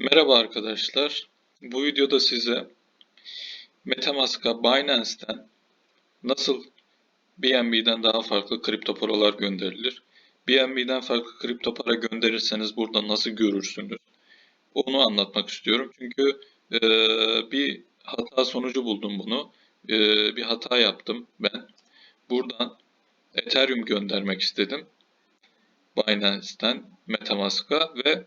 Merhaba arkadaşlar. Bu videoda size Metamask'a Binance'ten nasıl BNB'den daha farklı kripto paralar gönderilir? BNB'den farklı kripto para gönderirseniz burada nasıl görürsünüz? Onu anlatmak istiyorum. Çünkü e, bir hata sonucu buldum bunu. E, bir hata yaptım ben. Buradan Ethereum göndermek istedim. Binance'ten Metamask'a ve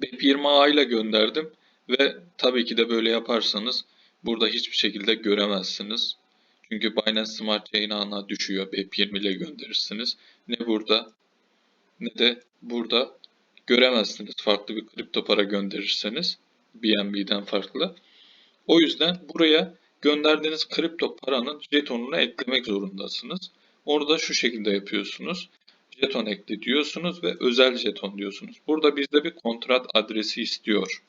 BIP20A ile gönderdim ve tabii ki de böyle yaparsanız burada hiçbir şekilde göremezsiniz. Çünkü Binance Smart Chain ağına düşüyor BIP20 ile gönderirsiniz. Ne burada ne de burada göremezsiniz farklı bir kripto para gönderirseniz BNB'den farklı. O yüzden buraya gönderdiğiniz kripto paranın jetonunu eklemek zorundasınız. Orada şu şekilde yapıyorsunuz jeton ekle diyorsunuz ve özel jeton diyorsunuz. Burada bizde bir kontrat adresi istiyor.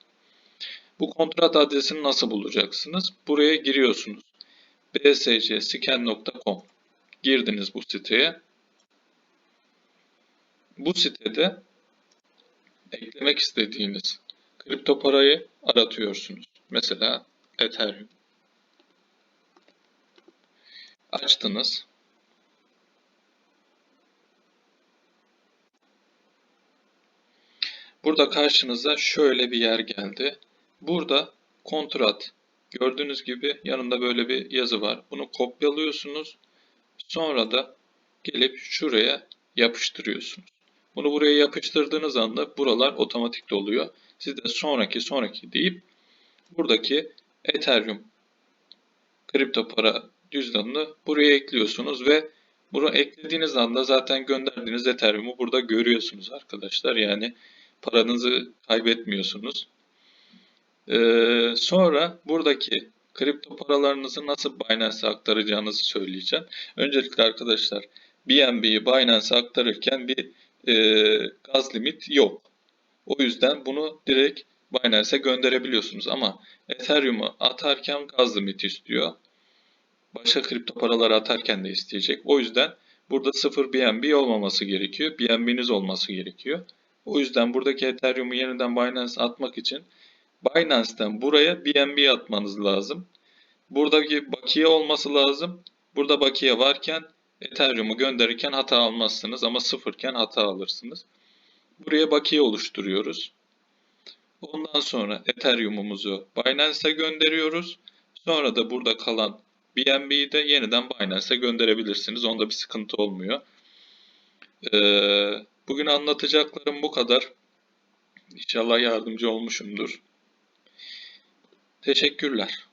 Bu kontrat adresini nasıl bulacaksınız? Buraya giriyorsunuz. bscscan.com Girdiniz bu siteye. Bu sitede eklemek istediğiniz kripto parayı aratıyorsunuz. Mesela Ethereum. Açtınız. Burada karşınıza şöyle bir yer geldi. Burada kontrat. Gördüğünüz gibi yanında böyle bir yazı var. Bunu kopyalıyorsunuz. Sonra da gelip şuraya yapıştırıyorsunuz. Bunu buraya yapıştırdığınız anda buralar otomatik doluyor. Siz de sonraki sonraki deyip buradaki Ethereum kripto para cüzdanını buraya ekliyorsunuz ve bunu eklediğiniz anda zaten gönderdiğiniz Ethereum'u burada görüyorsunuz arkadaşlar. Yani paranızı kaybetmiyorsunuz. Ee, sonra buradaki kripto paralarınızı nasıl Binance'e aktaracağınızı söyleyeceğim. Öncelikle arkadaşlar BNB'yi Binance'e aktarırken bir e, gaz limit yok. O yüzden bunu direkt Binance'e gönderebiliyorsunuz ama Ethereum'u atarken gaz limit istiyor. Başka kripto paraları atarken de isteyecek. O yüzden burada sıfır BNB olmaması gerekiyor. BNB'niz olması gerekiyor. O yüzden buradaki Ethereum'u yeniden Binance atmak için Binance'ten buraya BNB atmanız lazım. Buradaki bakiye olması lazım. Burada bakiye varken Ethereum'u gönderirken hata almazsınız ama sıfırken hata alırsınız. Buraya bakiye oluşturuyoruz. Ondan sonra Ethereum'umuzu Binance'e gönderiyoruz. Sonra da burada kalan BNB'yi de yeniden Binance'e gönderebilirsiniz. Onda bir sıkıntı olmuyor. Ee, Bugün anlatacaklarım bu kadar. İnşallah yardımcı olmuşumdur. Teşekkürler.